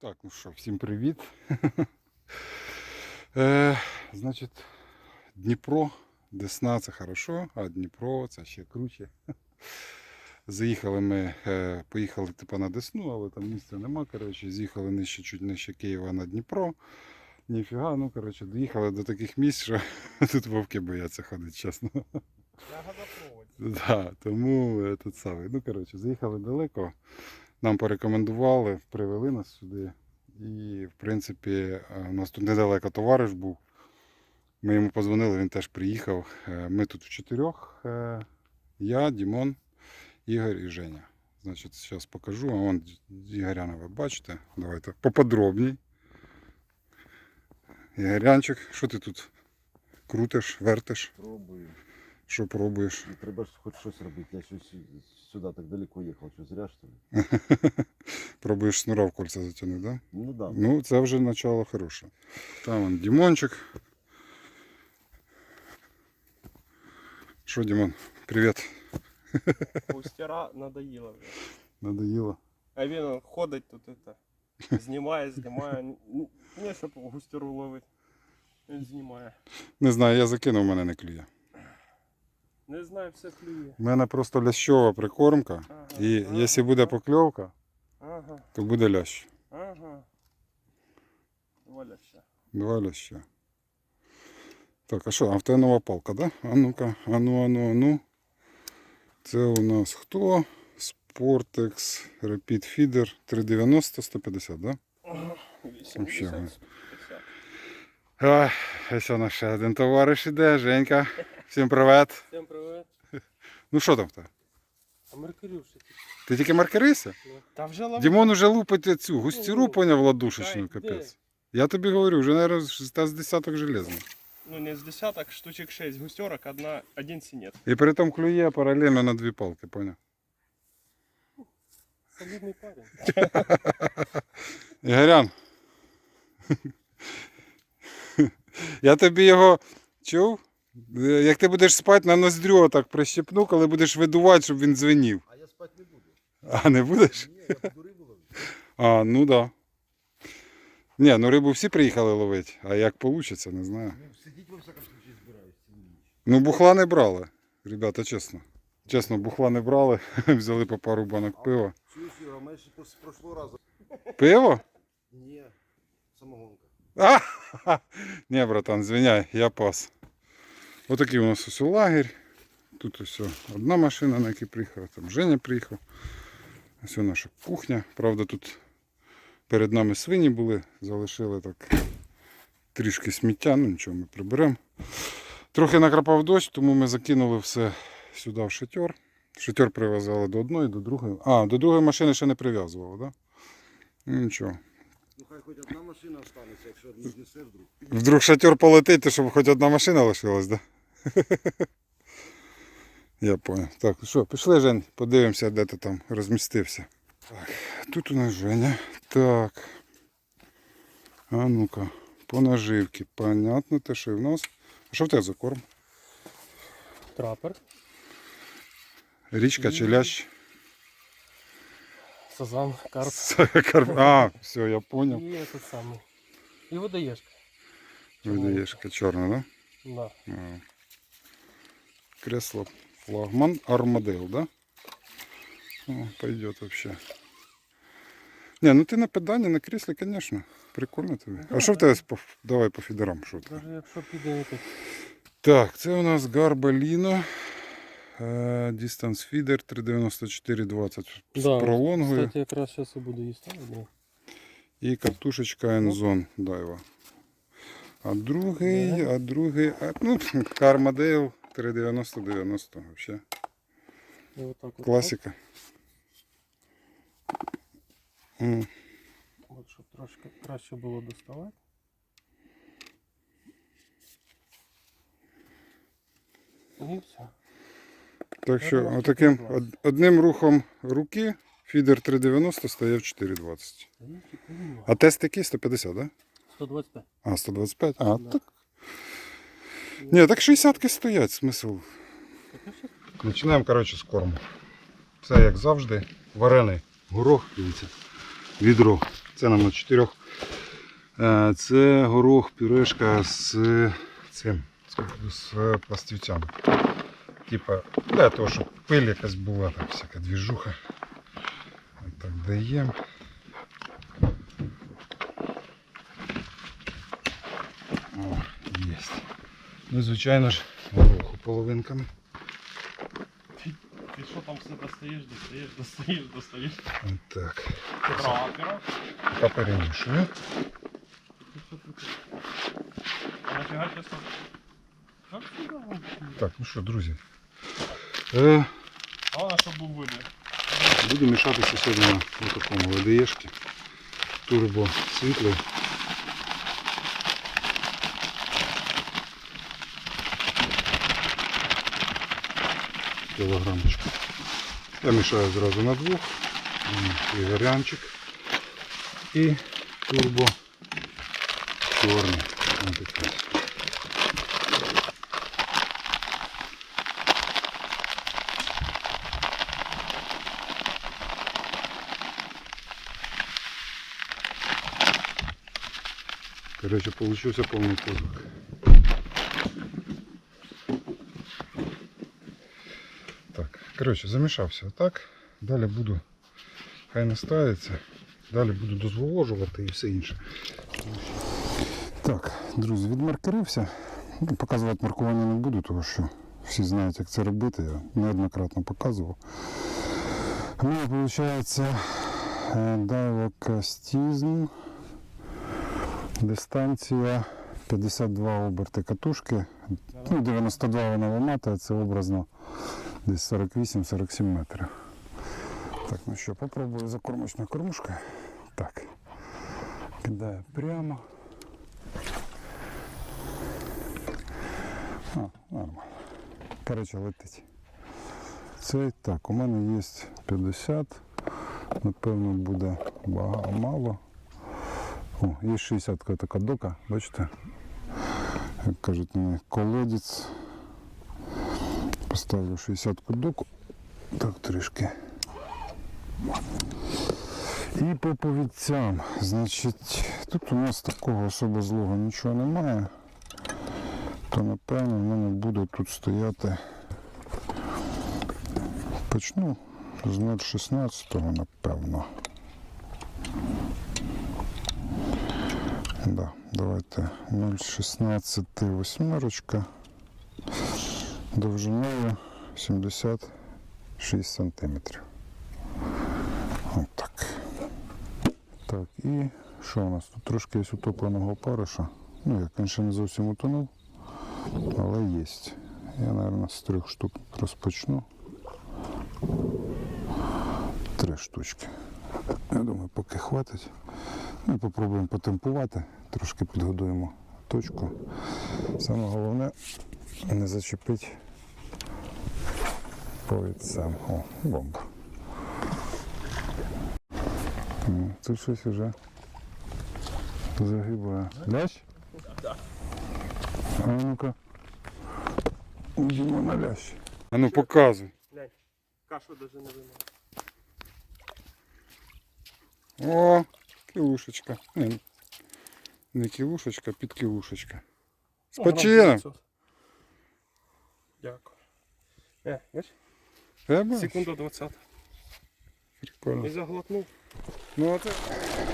Так, ну що, всім привіт. е, значить, Дніпро, Десна це хорошо, а Дніпро це ще круче. Заїхали ми, е, поїхали типу на Десну, але там місця нема. Коротше, з'їхали нижче, чуть нижче Києва на Дніпро. Ніфіга, ну коротше, доїхали до таких місць, що тут вовки бояться ходити, чесно. Я. Да, тому е, тут саме. Ну, коротше, заїхали далеко. Нам порекомендували, привели нас сюди. І, в принципі, е, у нас тут недалеко товариш був. Ми йому позвонили, він теж приїхав. Е, Ми тут в чотирьох. е, Я, Дімон, Ігор і Женя. Значить, зараз покажу. А вон Ігоряна ви бачите. Давайте поподробній. Ігорянчик, що ти тут крутиш, вертиш? Пробую. Що пробуєш? Треба ж хоч щось робити. Я щось сюди так далеко їхав, що зря що ли? Пробуєш шнура в кольця затягнути, да? Ну да. Ну, це вже начало хороше. Там он Дімончик. Що, Дімон, привіт. Пустяра надоїло вже. Надоїло. А він он, ходить тут это. Знімає, знімає. Не, щоб густяру ловить. Він знімає. Не знаю, я закинув, мене не клює. Не знаю, все клює. У мене просто лящова прикормка. Ага, І ага, якщо буде покльовка, Ага, то буде лящ. ага. Валяща. Два ляща. Так, а що, а в тебе нова палка, да? А ну-ка, а ну, а ну, а ну. Це у нас хто? Sportex Rapid Feeder 390 150, да? Ага. 80, ага. 50. А, ось у нас ще один товариш іде, Женька. Всім привіт. Всім привіт. Ну що там в тебе? А Меркурюші. Ти тільки маркерися? Та вже ловить. Дімон уже лупить цю густіру, Ну, поняв ладушечну, дай, капець. Я тобі говорю, вже, мабуть, з десяток железних. Ну не з десяток, штучек 6 густерок, одна, один синет. І при тому клює паралельно на дві палки, поняв? Солідний парень. Ігорян. Я тобі його чув? Е, Як ти будеш спати на ноздрю, так прищепну, коли будеш видувати, щоб він дзвенів. А я спати не буду. А не будеш? Ні, я буду рибу ловити. А, ну да. Ні, ну рибу всі приїхали ловити, а як вийде, не знаю. Ну, сидіть во всякому случае ніч. Ну, бухла не брали, ребята, чесно. Чесно, бухла не брали, взяли по пару банок пива. Чуєш, Юра, ще з прошлого разу. Пиво? Ні, самогонка. А! Ні, братан, звиняй, я пас. Отакий у нас ось лагерь. Тут ось одна машина, на якій приїхала, там Женя приїхав. Ось наша кухня. Правда, тут перед нами свині були, залишили так трішки сміття, ну нічого ми приберемо. Трохи накрапав дощ, тому ми закинули все сюди в шатер. Шатер прив'язали до одної, до другої. А, до другої машини ще не прив'язували, так? Да? Ну нічого. Ну хай хоч одна машина останеться, якщо не знесе вдруг. Вдруг шатер полетить, то щоб хоч одна машина лишилась, да? Я понял. Так, ну що, пішли, Жень, подивимося, де ти там розмістився. Так, тут у нас Женя. Так. А ну-ка, по наживці. Понятно, те, що і в нас. А що в тебе за корм? Трапер. Річка чи лящ? Сазан, карп. Карп. А, все, я понял. І этот самий. І водоєшка. Видаєшка чорна, да? Да. А. Кресло флагман Армадейл, да? О, пойдет вообще. Не, ну ти на педані, на креслі, конечно. Прикольно тобі. А що в тебе по, давай по фідерам? Що ти? Даже якщо піде этот Так, це у нас Гарбаліно. Distance Feeder 39420 з Да, пролонгою. Кстати, якраз зараз і буду їсти. Да. І катушечка Enzone Дайва. А другий, а другий, а, ну, Кармадейл 390-90 вообще. І отак от. Класика. М, От, щоб трошки краще було доставати. І все. Так що отаким одним рухом руки фідер 390 стає в 4,20. Та ні, тільки ні. А тест який? 150, да? 125. А, 125? А, Да. так. Ні, так 60 стоять, смисл. Починаємо, коротше, з корму. Це як завжди, варений горох, дивіться, відро Це нам на чотирьох. Е, Це горох пюрешка з цим з пластівцями. Типа для того, щоб пиль якась була, там всяка двіжуха. Так даємо. О, єсть. Ну, звичайно ж, гороху половинками. Ти що там все достаєш, достаєш, достаєш, достаєш. Так. Тракера. Та перемішую. Так, ну що, друзі. Е, Головне, щоб був видно. буду мішатися сьогодні на такому ВДЕшки. Турбо світлий. Кілограмочку. Я мішаю зразу на двох. І горянчик. І турбо чорний. Короче, получился полный кузов. Короче, замішався отак. Далі буду, хай настається. Далі буду дозволожувати і все інше. Так, друзі, відмаркерився. Ну, Показувати маркування не буду, тому що всі знають, як це робити. Я неоднократно показував. У мене виходить дайлокастізм. Дистанція 52 оберти катушки. Ну, 92 вона виматує, це образно десь 48-47 метрів. Так, ну що, попробую за кормочною кормушкою. Так. Кидаю прямо. А, нормально. Коротше, летить. Цей так, у мене є 50. Напевно, буде багато мало. О, є 60 така дока, бачите? Як кажуть, колодець. Поставлю 60 доку. Так трішки. І по повідцям. Значить, тут у нас такого особо злого нічого немає. То напевно в мене буде тут стояти. Почну з 0,16, напевно. Да, давайте 0,16 восьмерочка. Довжиною 76 сантиметрів. От так. Так, і що у нас? Тут трошки є утопленого опариша. Ну, як він не зовсім утонув, але є. Я, мабуть, з трьох штук розпочну. Три штучки. Я думаю, поки хватить. Ну, попробуємо потемпувати, трошки підгодуємо точку. Саме головне не зачепити повідцем. О, бомба. М, Тут щось вже загибає. Лящ? А ну-ка. Йдемо на лящ. А ну показуй. Глянь, кашу навіть не вимив. О, кілушечка. Ні, не кілушечка, підкілушечка. З почином. Дякую. Е, Тебе? секунда 20. Прикольно. І заглотнув. Ну, а це...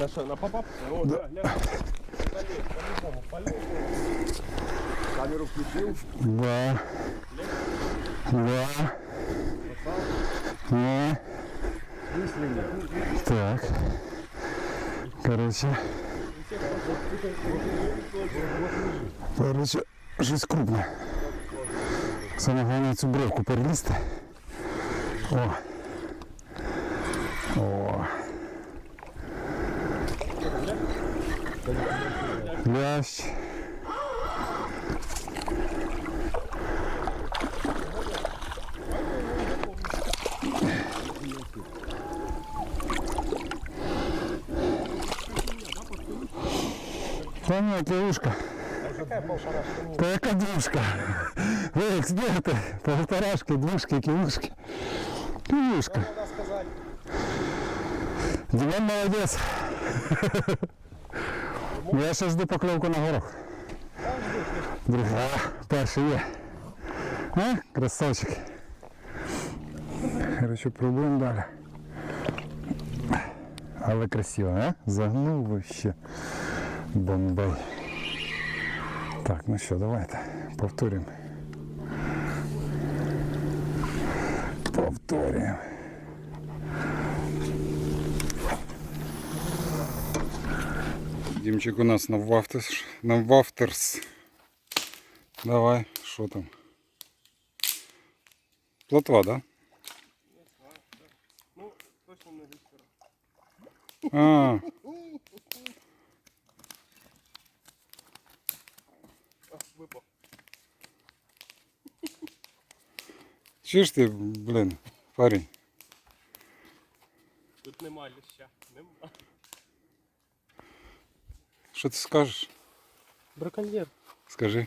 На що, на попап? О, да, глянь. По-любому. Камеру включив. Да. Да. Не. Так. Короче. Короче, щось крупне. Саме головне цю бровку перелізти. О. О. Лящ. Та ні, кілушка. Та яка двушка? Ви експерти, полторашки, двушки, кілушки. Кілушка. Дімон молодець. Ну, я ще жду покльовку на горох. Другий. А, перший є. А, красавчик. Короче, пробуємо далі. Але красиво, а? Загнув вообще. Бомбей. Так, ну що, давайте повторюємо. Повторюємо. Дімчик у нас на вафтерс. На вафтерс. Давай, що там? Плотва, да? Ну, точно не літера. А, А, чуєш ти, блін, парень? Тут нема ліща. Нема. Що ти скажеш? Браконьєр. Скажи.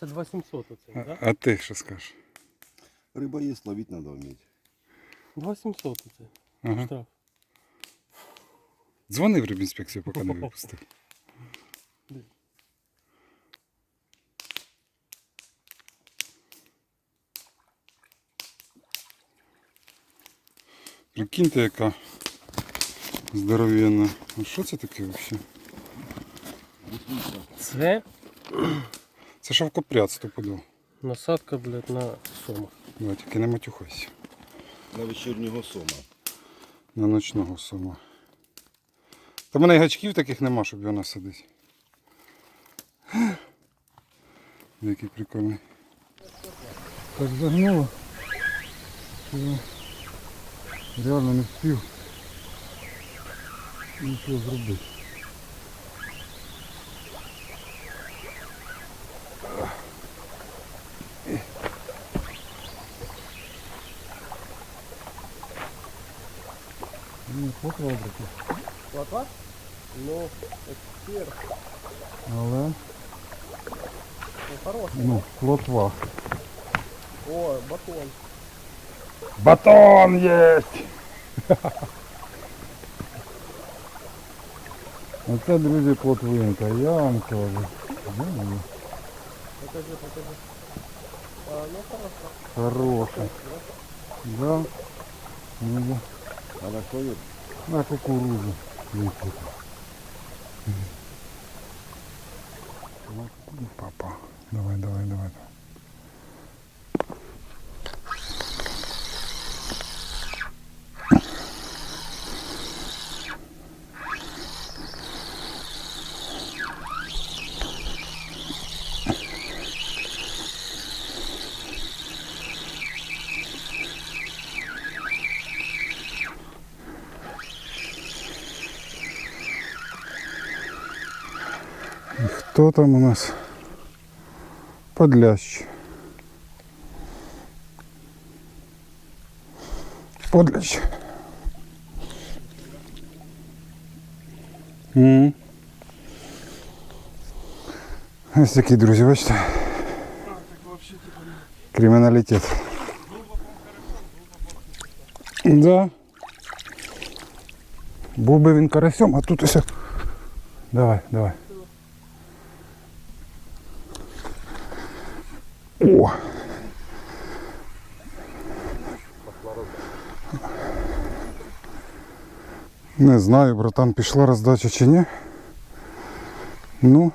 Це 2700 оце, А, да? а ти що скажеш? Рыба есть, ловить надо уметь. 2700 оце. Ага. Штраф. Дзвони в рибінспекцію, поки не випустив. Прикиньте, яка здоровенна. А що це таке взагалі? Це Це шовкопряд стопудов. насадка, блядь, на сома. Давай, тільки не матюхайся. На вечірнього сома. На ночного сома. Та в мене і гачків таких нема, щоб його насадити. Який прикольний. Так загнуло. що Реально не встиг нічого зробити. Ні, покладрики. Плотва? Ну, експерт. Але Ну, хороший. ну, плотва. О, батон. Батон есть! Оце, друзі, плотвинка, я вам кажу. Покажи, покажи. А, ну, хорошо. Хороша. Да. Ну, да. А на що є? На кукурузу. Ну, Папа. Давай, давай, давай. Хто там у нас? Подлящ. Подлящ. М. Ось такі, друзі, бачите? Криміналітет. Да. Був би він карасем, а тут ось. Давай, давай. О! Не знаю, братан, пішла роздача чи ні. Ну,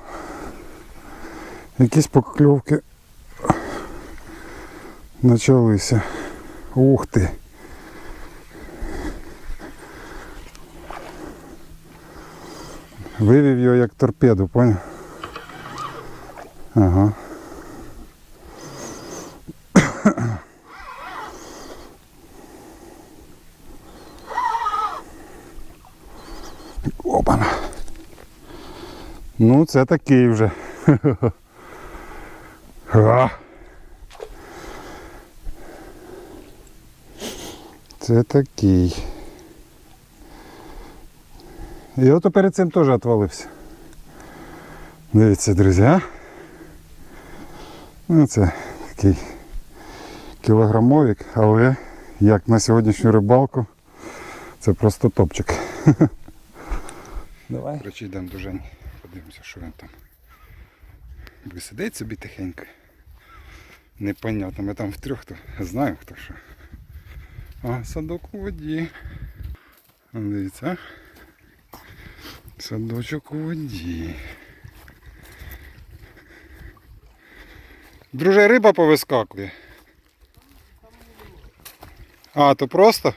якісь покльовки почалися. Ух ти. Вивів його як торпеду, поняв? Ага. Ну, це такий вже. Це такий. І ото перед цим теж отвалився. Дивіться, друзі, а? Ну, це такий кілограмовик, але як на сьогоднішню рибалку, це просто топчик. Давай. Коротше, йдемо до Жені. Подивимося, що він там. Буде сидить собі тихенько. Непонятно, ми там втрьох, то знаємо хто що. А, садок у воді. Дивіться. Садочок у воді. Друже, риба повискакує. А, то просто?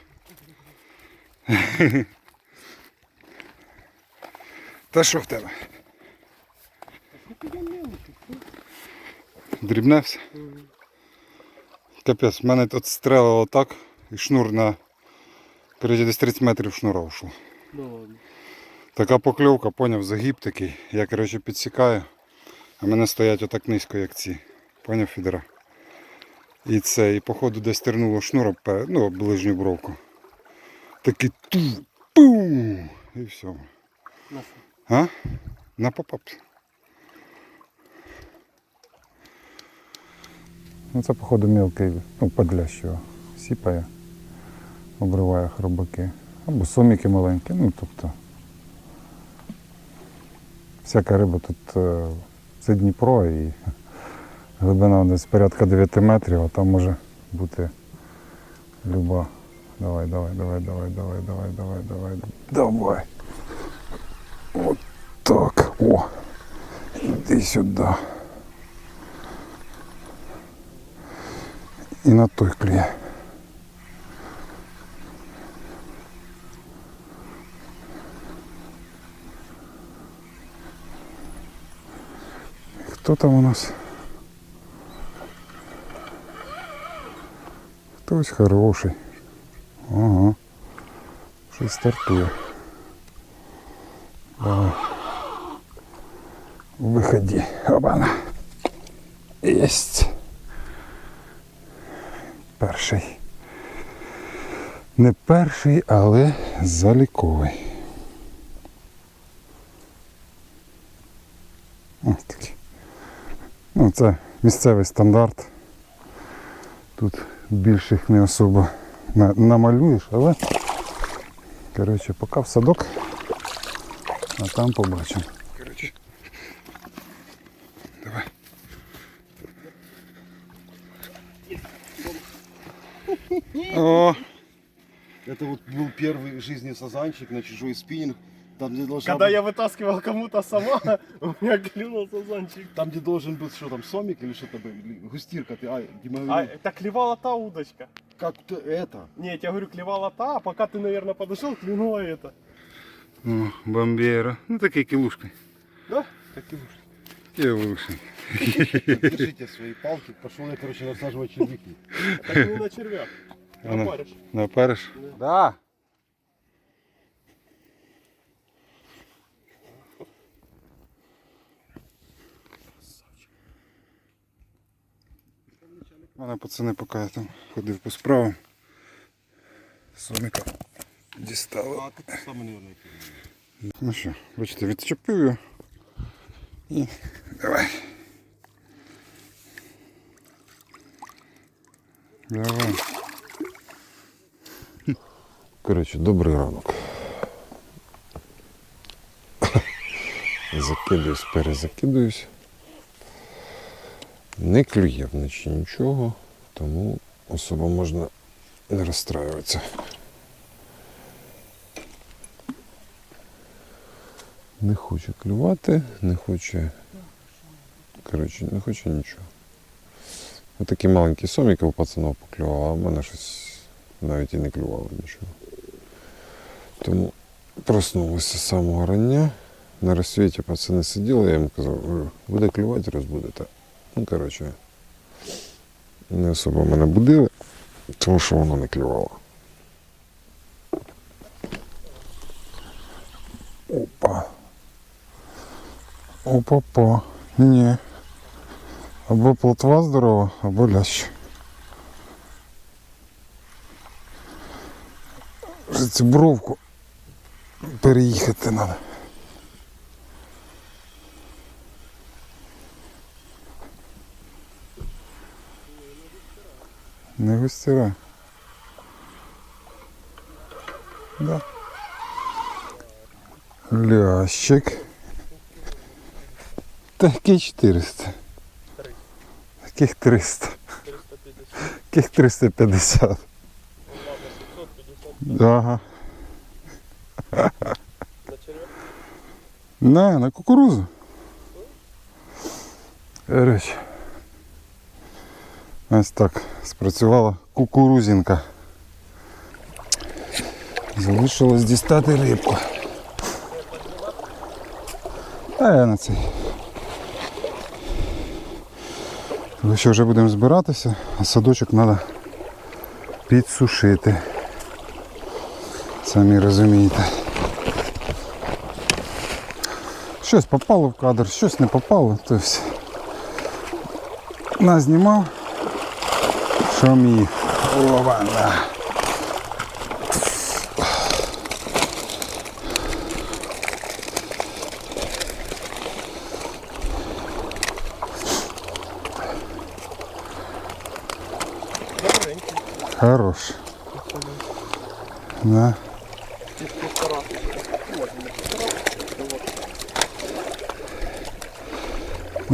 Та що в тебе? Дрібне все? Капець, в мене тут стрелило так, і шнур на коротше, десь 30 метрів шнура вийшло. Ну. Така покльовка, поняв, загиб такий. Я коротше підсікаю, а мене стоять отак низько, як ці. Поняв фідера. І це, і походу десь тернуло шнура, ну, ближню бровку. Такий ту, пум, і все. На? А? На попап. Ну це походу мілкий, ну, подлящого. Сіпає, обриває хробаки. Або соміки маленькі, ну тобто. Всяка риба тут е, це Дніпро і глибина десь порядка 9 метрів, а там може бути люба. Давай, давай, давай, давай, давай, давай, давай, давай, давай. От так. О. Іди сюди. І на той кліє. Хто там у нас? Хтось хороший. Ага. Щось стартує. Давай. Виходи. Обана. Єсть. Не перший, але заліковий. Ось такий. Ну, це місцевий стандарт. Тут більших не особо намалюєш, але коротше, поки в садок, а там побачимо. Давай. О, Это вот был первый в жизни сазанчик на чужой спиннинг. Там, где должна Когда быть- я вытаскивал кому-то сама, у меня клюнул сазанчик. Там, где должен быть, что там, сомик или что-то, или густирка, ты, а, Дима, А говорил, это клевала та удочка. как-то это. Нет, я говорю, клевала та, а пока ты, наверное, подошел, клюнула это. О, бомбєра. Ну такий кілушка. Да? Так и вышло. Кілушка. Держите свои палки. Пошел я, короче, насаживать червяки. Так не на червяк. Ано. Напаришь. Напариш? Да. У мене пацани, поки я там ходив по справам. Соміка дістали. А тут самый, наверное, Ну що, бачите, відчепив його. І давай. Давай. Коротше, добрий ранок. Закидуюсь, перезакидуюсь. Не клює вночі нічого, тому особо можна не розстраюватися. Не хоче клювати, не хоче. Коротше, не хоче нічого. Отакі маленькі соміки у пацанов поклювало, а в мене щось навіть і не клювало нічого. Тому проснулися з самого рання. На розсвіті пацани сиділи, я їм казав, «Е, буде клювати, розбудете. Ну, коротше, не особо мене будили, тому що воно не клювало. Опа. Опа-па. Ні. Або плотва здорова, або лящ. Вже цю бровку переїхати треба. Не густіра. Да. Лящик. Такий 400. Таких 300. 350. Таких 350. Ладно, 750 Ага. На черв'як. На, на кукурузу. Речі. Ось так спрацювала кукурузинка. Залишилось дістати рибку. А я на цей. Тому що вже будемо збиратися, а садочок треба підсушити. Самі розумієте. Щось попало в кадр, щось не попало. Тобто назнімав, що міг. Ова-на. Добренький. Хорош. Да.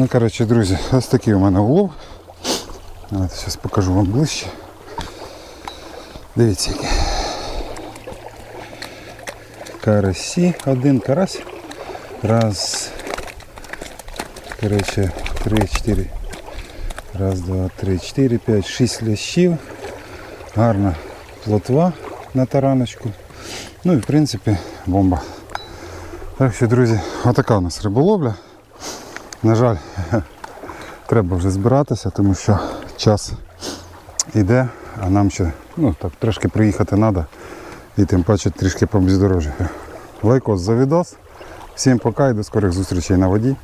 Ну, коротше, друзі, ось такий у мене улов. Давайте зараз покажу вам ближче. Дивіться який. Карасі, один карась. Раз. Коротше, три, чотири. Раз, два, три, чотири, п'ять, шість лящів. Гарна плотва на тараночку. Ну і в принципі бомба. Так що, друзі, отака у нас риболовля. На жаль, треба вже збиратися, тому що час іде, а нам ще ну, так, трошки приїхати треба і тим паче трішки по бездорожжю. Лайкос за відос. Всім пока і до скорих зустрічей на воді.